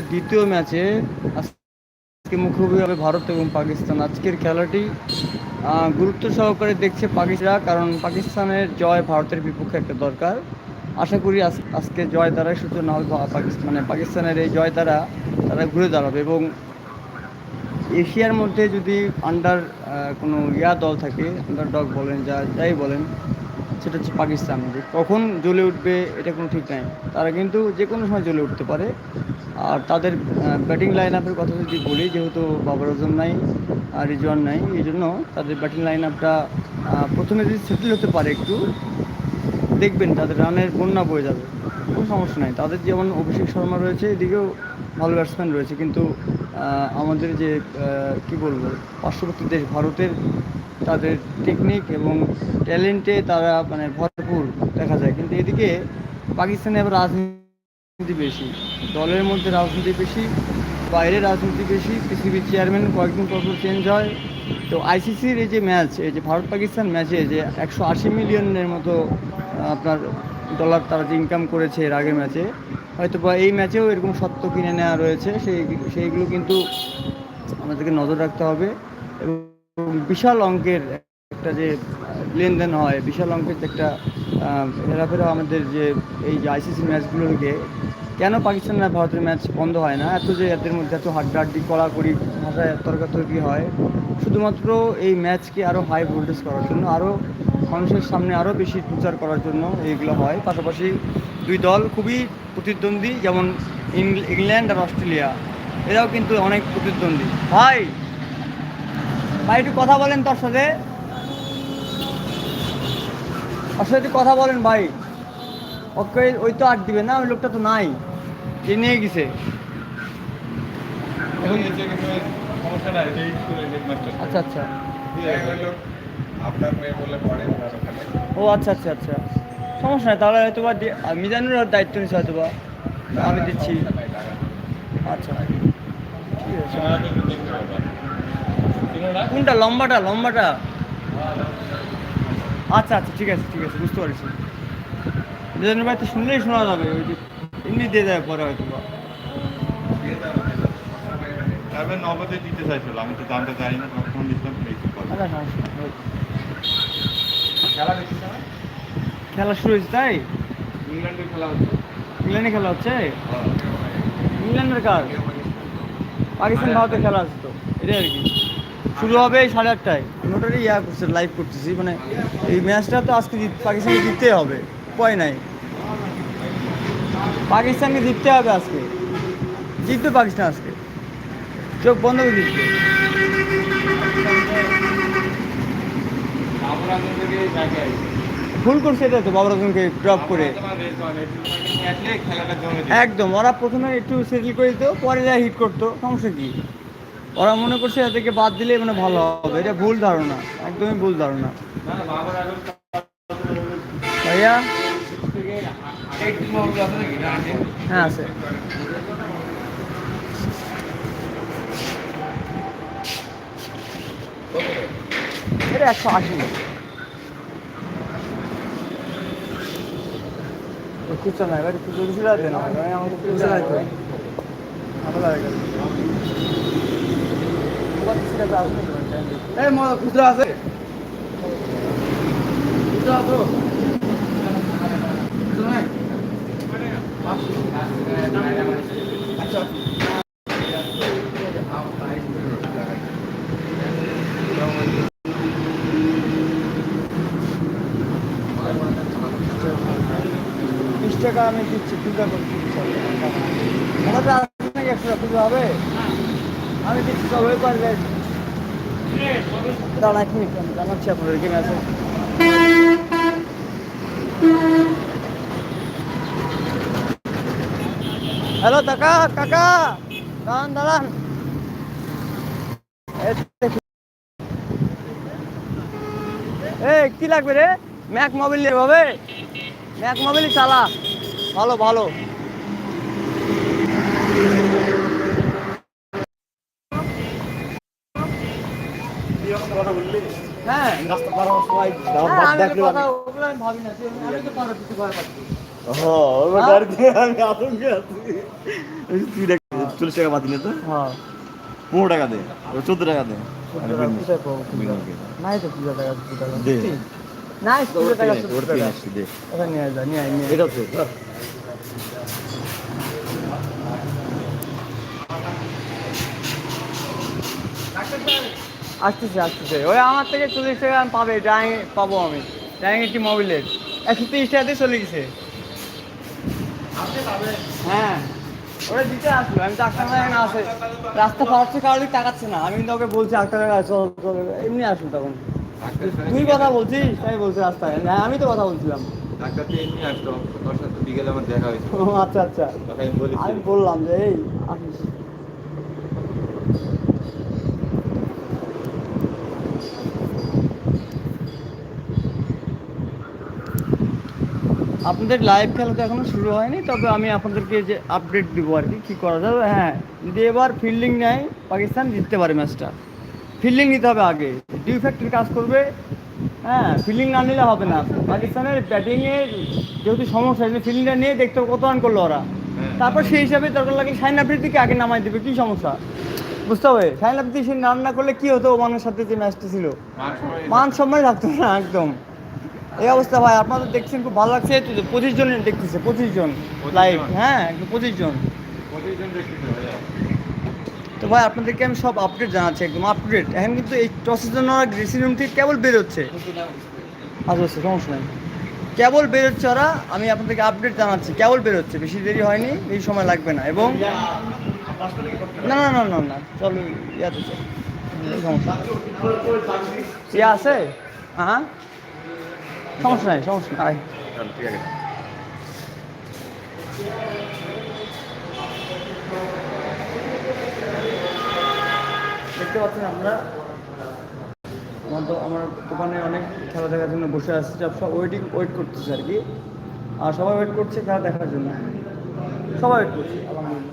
দ্বিতীয় ম্যাচে আজকে মুখোমুখি হবে ভারত এবং পাকিস্তান। আজকের খেলাটি গুরুত্ব সহকারে দেখছে পাকিস্তান কারণ পাকিস্তানের জয় ভারতের বিপক্ষে একটা দরকার। আশা করি আজ- আজকে জয় দ্বারাই সূচনা হবে মানে পাকিস্তানের এই জয় দ্বারা তারা ঘুরে দাঁড়াবে এবং এশিয়ার মধ্যে যদি আন্ডার কোনো ইয়া দল থাকে আন্ডার ডগ বলেন, যা, যাই বলেন, সেটা হচ্ছে পাকিস্তান। কখন জ্বলে উঠবে এটা কোনো ঠিক নাই। তারা কিন্তু যে কোনো সময় জ্বলে উঠতে পারে। আর তাদের ব্যাটিং লাইন আপের কথা যদি বলি, যেহেতু বাবর আজম নাই, আর রিজওয়ান নাই এই জন্য তাদের ব্যাটিং লাইন আপটা প্রথমে যদি সেটেল হতে পারে একটু, দেখবেন তাদের রানের বন্যা বয়ে যাবে, কোনো সমস্যা নাই। তাদের যেমন অভিষেক শর্মা রয়েছে, এদিকেও ভালো ব্যাটসম্যান রয়েছে, কিন্তু আমাদের যে কি বলব, পার্শ্ববর্তী দেশ ভারতের তাদের টেকনিক এবং ট্যালেন্টে তারা মানে ভরপুর দেখা যায়। কিন্তু এদিকে পাকিস্তানে আবার রাজনীতি বেশি, দলের মধ্যে রাজনীতি বেশি, বাইরে রাজনীতি বেশি, পৃথিবীর চেয়ারম্যান কয়েকদিন পর চেঞ্জ হয়। তো আইসিসির এই যে ম্যাচ এই যে ভারত পাকিস্তান ম্যাচে যে একশো আশি মিলিয়নের মতো আপনার ডলার তারা যে ইনকাম করেছে এর আগের ম্যাচে হয়তো বা এই ম্যাচেও এরকম সত্য কিনে নেওয়া রয়েছে। সেই, সেইগুলো কিন্তু আমাদেরকে নজর রাখতে হবে এবং বিশাল অঙ্কের একটা যে লেনদেন হয়, বিশাল অঙ্কের একটা হেরাফেরা আমাদের যে এই যে আইসিসি ম্যাচগুলোকে কেন পাকিস্তান আর ভারতের ম্যাচ বন্ধ হয় না? এত যে এদের মধ্যে এত হাড্ডাহাড্ডি, কড়াকড়ি, ভাষায় তর্কাতর্কি হয়, শুধুমাত্র এই ম্যাচকে আরও হাই ভোল্টেজ করার জন্য আরও মানুষের সামনে আরও বেশি প্রচার করার জন্য এইগুলো হয়। পাশাপাশি দুই দল খুবই প্রতিদ্বন্দ্বী, যেমন ইংল- ইংল্যান্ড আর অস্ট্রেলিয়া। এরাও কিন্তু অনেক প্রতিদ্বন্দ্বী। ভাই ভাই, একটু কথা বলেন তোর সাথে সাথে একটু কথা বলেন ভাই। ওকে ওই তো আট দিবে না ওই লোকটা তো নাই। যে নিয়ে গেছে। আচ্ছা আচ্ছা। ও আচ্ছা আচ্ছা আচ্ছা। সমস্যা নাই তাহলে হয়তো বা মিজানুর দায়িত্ব নিচ্ছে হয়তো বা আমি দিচ্ছি। আচ্ছা। ঠিক আছে। কোনটা লম্বাটা লম্বাটা। আচ্ছা আচ্ছা ঠিক আছে ঠিক আছে বুঝতে পারছি। মিজানুর ভাই তো শুনলেই শোনা যাবে ওই যে এমনি দিয়ে দেয় পরে হয়তো বা। নগদে দিতে চাইছিল আমি তো দামটা জানি না তখন দিতাম আচ্ছা সমস্যা নেই। খেলা খেলা শুরু হয়েছে তাই? ইংল্যান্ডের খেলা হচ্ছে। ইংল্যান্ডে খেলা হচ্ছে? ইংল্যান্ডের কার? পাকিস্তান ভারতের খেলা আছে তো। এটাই আর কি। শুরু হবে এই সাড়ে আটটায়। ওটারই ইয়া করছি লাইভ করতেছি মানে এই ম্যাচটা তো আজকে পাকিস্তানকে জিততে হবে, উপায় নাই। পাকিস্তানকে জিততে হবে আজকে। জিতবে পাকিস্তান আজকে। চোখ বন্ধ করে জিতবে ভুল করছে এটা তো বাবর ড্রপ করে। একদম, ওরা প্রথমে একটু সেটেল করে দিত, পরে যা হিট করতো, সমস্যা কি? ওরা মনে করছে এদেরকে বাদ দিলে মানে ভালো হবে। এটা ভুল ধারণা, একদমই ভুল ধারণা। ভাইয়া? হ্যাঁ আছে। এটা একশো আশি। খুচরা না খুচরা খুচরা দেন আমাকে খুচরা হবে ভালো লাগে। খুচরা আছে। খুচরা টাকা আমি দিচ্ছি, খুচরা করে দিচ্ছি আমাদের আছে নাকি একশো টাকা খুচরা হবে। আমি হয়ে হ্যালো, কাকা কাকা, দাঁড়ান দাঁড়ান। কি লাগবে রে? ম্যাক মোবাইল নিয়ে ভাবে? ম্যাক মোবাইলই চালা। ভালো ভালো। হ্যাঁ রাস্তা পার হওয়ার সময় আমি দেখলে আমি ভাবি না আমি তো পারো কিছু ভয় পাচ্ছি। হ্যাঁ। ওর গাড়ি দিয়ে? আমি আতঙ্কে আছি। তুই দেখ চল্লিশ টাকা বাতিল তো। হ্যাঁ। পনেরো টাকা দে চোদ্দ টাকা দে? বিনুকে। নাই তো চোদ্দ টাকা দে। নাই চোদ্দ টাকা চোদ্দ টাকা। দে। ওখানে নিয়ে যা নিয়ে নিয়ে এটা তো। আসতেছে আসতেছে। ওই আমার থেকে চল্লিশ টাকা পাবে ড্রাইং পাবো আমি। ড্রাইং একটি মোবিলের। একশো তিরিশ টাকাতে চলে গেছে। হ্যাঁ। ওরা দিতে আসলো। আমি তো আটটা টাকা আছে। রাস্তা পাচ্ছে কারণে তাকাচ্ছে না। আমি কিন্তু ওকে বলছি টাকা চল চল। এমনি আসুন তখন। তুই কথা বলছিস? তাই বলছি রাস্তায়। হ্যাঁ আমি তো কথা বলছিলাম। বিকেলে আমার দেখা হয়েছে। আচ্ছা আচ্ছা। আমি বললাম যে এই আসিস। আপনাদের লাইভ খেলা তো এখনও শুরু হয়নি তবে আমি আপনাদেরকে যে আপডেট দিব আর কি কী করা যাবে? হ্যাঁ যদি এবার ফিল্ডিং নেয় পাকিস্তান জিততে পারে ম্যাচটা ফিল্ডিং নিতে হবে আগে। ডিউ ফ্যাক্টরি কাজ করবে। হ্যাঁ ফিল্ডিং না নিলে হবে না। পাকিস্তানের ব্যাটিংয়ের যেহেতু সমস্যা আছে ফিল্ডিংটা নিয়ে দেখতে হবে কত রান করল ওরা। হ্যাঁ। তারপর সেই হিসাবে দরকার লাগে সাইন আফ্রিদিকে আগে নামাই দেবে। কি সমস্যা? বুঝতে হবে? সাইন আফ্রিদি সে রান না করলে কি হতো ওমানের সাথে যে ম্যাচটা ছিল? মান মান সম্মান থাকতো না একদম। এই অবস্থা ভাই আপনাদের দেখছেন খুব ভালো লাগছে তো পঁচিশ জন দেখতেছে পঁচিশ জন লাইভ হ্যাঁ পঁচিশ জন। তো ভাই আপনাদেরকে আমি সব আপডেট জানাচ্ছি একদম আপডেট এখন কিন্তু এই টসের জন্য ওরা ড্রেসিং রুম থেকে কেবল বেরোচ্ছে। আচ্ছা আচ্ছা সমস্যা নেই। কেবল বেরোচ্ছে ওরা আমি আপনাদেরকে আপডেট জানাচ্ছি কেবল বেরোচ্ছে বেশি দেরি হয়নি এই সময় লাগবে না এবং না না না না না চলো ইয়াতে চল। সমস্যা। ইয়ে আছে? হ্যাঁ? সমস্যা নাই সমস্যা নাই। আয়। ঠিক আছে দেখতে পাচ্ছেন আপনারা আমার? তো আমার দোকানে অনেক খেলা দেখার জন্য বসে আসছে সব সব ওয়েটিং ওয়েট করতেছে আর কি। আর সবাই ওয়েট করছে খেলা দেখার জন্য। সবাই ওয়েট করছে। আলহামদুলিল্লাহ।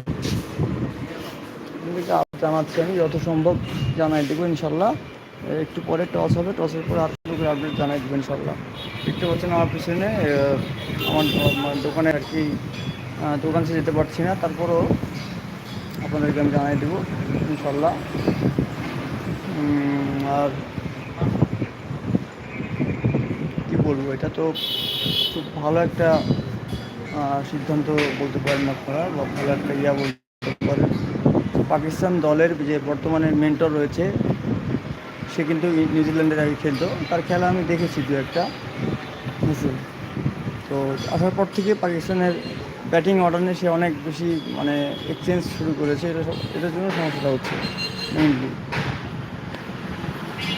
আপনাদেরকে আপ জানাচ্ছি আমি, যত সম্ভব জানাই দেবো ইনশাল্লাহ। একটু পরে টস হবে টসের পরে আর লোকের আপডেট জানাই দেবো ইনশাল্লাহ। দেখতে পাচ্ছেন আমার পিছনে আমার দোকানে আর কি দোকান সে যেতে পারছি না, তারপরও আপনাদেরকে আমি জানাই দেবো ইনশাল্লাহ। আর কি বলব, এটা তো খুব ভালো একটা সিদ্ধান্ত বলতে পারেন আপনারা, বা ভালো একটা ইয়া বলতে পারেন। পাকিস্তান দলের যে বর্তমানে মেন্টর রয়েছে, সে কিন্তু নিউজিল্যান্ডের আগে খেলতো। তার খেলা আমি দেখেছি দু একটা। তো আসার পর থেকে পাকিস্তানের ব্যাটিং অর্ডার সে অনেক বেশি মানে এক্সচেঞ্জ শুরু করেছে। এটা এটার জন্য সমস্যাটা হচ্ছে মেইনলি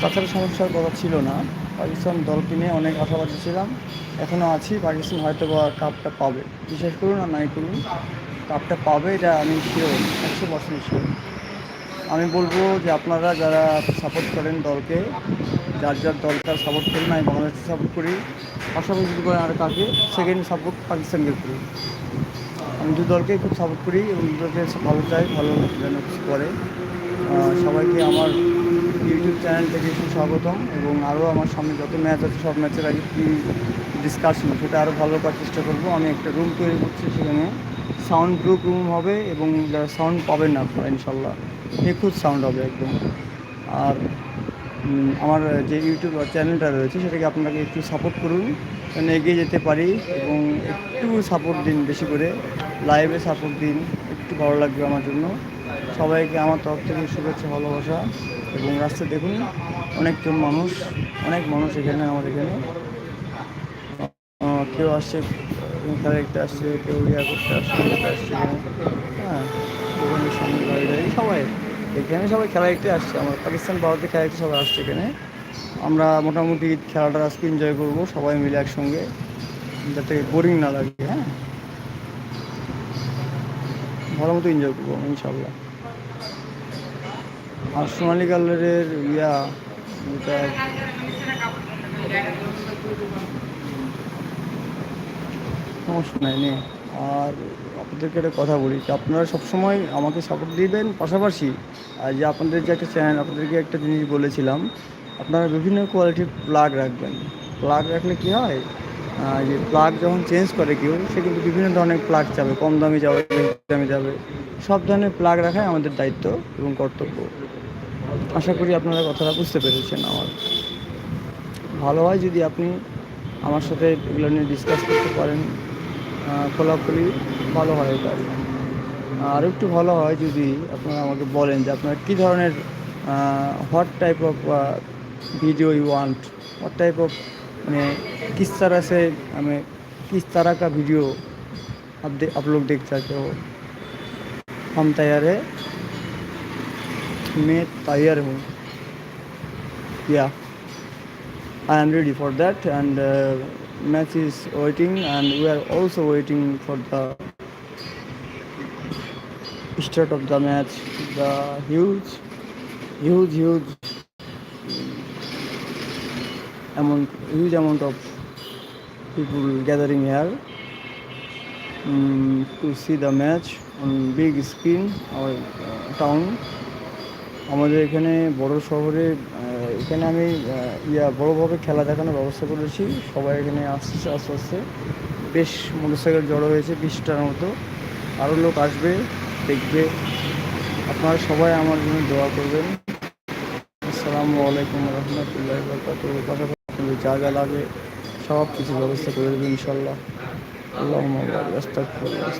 তাছাড়া সমস্যার কথা ছিল না। পাকিস্তান দলকে নিয়ে অনেক আশাবাদী ছিলাম। এখনও আছি। পাকিস্তান হয়তো বা কাপটা পাবে। বিশ্বাস করুন আর নাই করুন। কাপটা পাবে এটা আমি শিওর একশো পার্সেন্ট শিওর আমি বলব যে আপনারা যারা সাপোর্ট করেন দলকে, যার যার দলটা সাপোর্ট করেন আমি বাংলাদেশকে সাপোর্ট করি, পাশাপাশি যদি করেন আর কাকে সেকেন্ড সাপোর্ট পাকিস্তানকে করি। আমি দু দলকেই খুব সাপোর্ট করি এবং দু দলকে ভালো চাই, ভালো যেন কিছু করে সবাইকে আমার ইউটিউব চ্যানেল থেকে সুস্বাগতম এবং আরও আমার সামনে যত ম্যাচ আছে, সব ম্যাচের আগে কি ডিসকাশন সেটা আরও ভালো করার চেষ্টা করব। আমি একটা রুম তৈরি করছি সেখানে। সাউন্ড প্রুফ রুম হবে এবং সাউন্ড পাবেন না আপনারা ইনশাল্লাহ নিখুঁত সাউন্ড হবে একদম। আর আমার যে ইউটিউব চ্যানেলটা রয়েছে, সেটাকে আপনাকে একটু সাপোর্ট করুন, যেন এগিয়ে যেতে পারি এবং একটু সাপোর্ট দিন বেশি করে। লাইভে সাপোর্ট দিন, একটু ভালো লাগবে আমার জন্য। সবাইকে আমার তরফ থেকে শুভেচ্ছা, ভালোবাসা এবং রাস্তা দেখুন, অনেকজন মানুষ, অনেক মানুষ এখানে আমার এখানে। কেউ আসছে খেলা দেখতে আসছে কেউ ইয়া করতে আসছে আসছে হ্যাঁ সবাই। এখানে সবাই খেলা দেখতে আসছে, আমার পাকিস্তান ভারতে খেলা দেখতে সবাই আসছে এখানে। আমরা মোটামুটি খেলাটা আজকে এনজয় করব, সবাই মিলে একসঙ্গে, যাতে বোরিং না লাগে হ্যাঁ? ভালো মতো এনজয় করব ইনশাল্লাহ আর সোনালি কালারের ইয়া এটা সমস্যা নাই নেই আর আপনাদেরকে একটা কথা বলি যে আপনারা সবসময় আমাকে সাপোর্ট দিবেন পাশাপাশি, আর যে আপনাদের যে একটা চ্যানেল আপনাদেরকে একটা জিনিস বলেছিলাম, আপনারা বিভিন্ন কোয়ালিটির প্লাগ রাখবেন। প্লাগ রাখলে কি হয়? যে প্লাগ যখন চেঞ্জ করে কেউ, সে কিন্তু বিভিন্ন ধরনের প্লাগ যাবে কম দামি যাবে দামি যাবে। সব ধরনের প্লাগ রাখাই আমাদের দায়িত্ব এবং কর্তব্য। আশা করি আপনারা কথাটা বুঝতে পেরেছেন আমার। ভালো হয় যদি আপনি আমার সাথে এগুলো নিয়ে ডিসকাস করতে পারেন। খোলাখুলি ভালো হয় এটা আর কি। আর একটু ভালো হয় যদি আপনারা আমাকে বলেন যে আপনারা কী ধরনের what type of video you want what type of মানে किस तरह से हमें किस तरह का वीडियो आप दे, आप लोग देख सकते हो हम तैयार है मैं तैयार हूँ या I am ready for that and uh, match is waiting and we are also waiting for the start of the match the huge huge huge amount huge amount of people gathering here um, to see the match on big screen our uh, town আমাদের এখানে বড় শহরে এখানে আমি ইয়া বড়োভাবে খেলা দেখানোর ব্যবস্থা করেছি। সবাই এখানে আসছে, আস্তে আস্তে। বেশ মোটরসাইকেল জড়ো হয়েছে বিশটার মতো। আরও লোক আসবে, দেখবে। আপনারা সবাই আমার জন্য দোয়া করবেন। আসসালামু আলাইকুম রহমতুল্লাহ পাশাপাশি যা যা লাগে, সব কিছু ব্যবস্থা করে দেবেন ইনশাল্লাহ আল্লাহ আস্তাগফিরুল্লাহ।